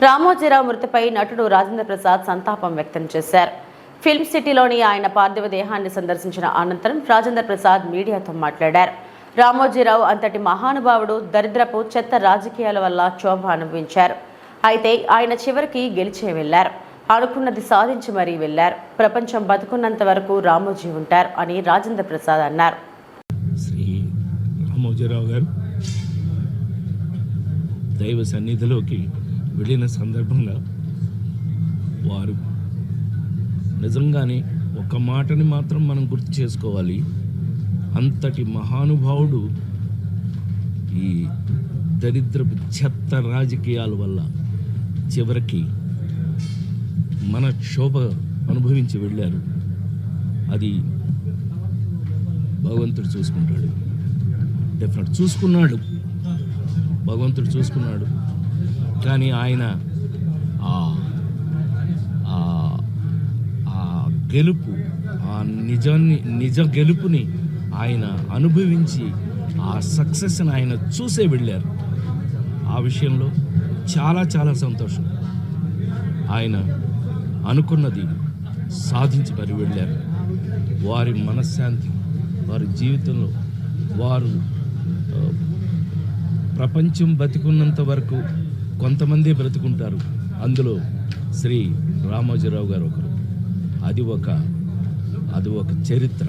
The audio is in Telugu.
రామోజీరావు మృతిపై నటుడు రాజేంద్ర ప్రసాద్ సంతాపం వ్యక్తం చేశారు. ఫిల్మ్ సిటీలోని ఆయన పార్థివ దేహాన్ని సందర్శించిన అనంతరం రాజేంద్ర ప్రసాద్ మీడియాతో మాట్లాడారు. రామోజీరావు అంతటి మహానుభావుడు దరిద్రపు చెత్త రాజకీయాల వల్ల క్షోభ అనుభవించారు. అయితే ఆయన చివరికి గెలిచే వెళ్ళారు అనుకున్నది సాధించి మరీ వెళ్ళారు ప్రపంచం బతుకున్నంత వరకు రామోజీ ఉంటారు అని రాజేంద్ర ప్రసాద్ అన్నారు. శ్రీ రామోజీరావు గారు దైవ సన్నిధిలోకి వెళ్ళిన సందర్భంగా వారు నిజంగానే ఒక మాటని మాత్రం మనం గుర్తు చేసుకోవాలి. అంతటి మహానుభావుడు ఈ దరిద్రపు చెత్త రాజకీయాల వల్ల చివరికి మన క్షోభ అనుభవించి వెళ్ళారు. అది భగవంతుడు చూసుకుంటాడు. డెఫినెట్ చూసుకున్నాడు. భగవంతుడు చూసుకున్నాడు. కానీ ఆయన ఆ ఆ- గెలుపు ఆ నిజాన్ని నిజ గెలుపుని ఆయన అనుభవించి ఆ సక్సెస్ని ఆయన చూసే వెళ్ళారు. ఆ విషయంలో చాలా చాలా సంతోషం. ఆయన అనుకున్నది సాధించి మరి వెళ్ళారు. వారి మనశ్శాంతి వారి జీవితంలో వారు ప్రపంచం బతికున్నంత వరకు కొంతమంది బ్రతుకుంటారు. అందులో శ్రీ రామోజీరావు గారు ఒకరు. అది ఒక అది ఒక చరిత్ర.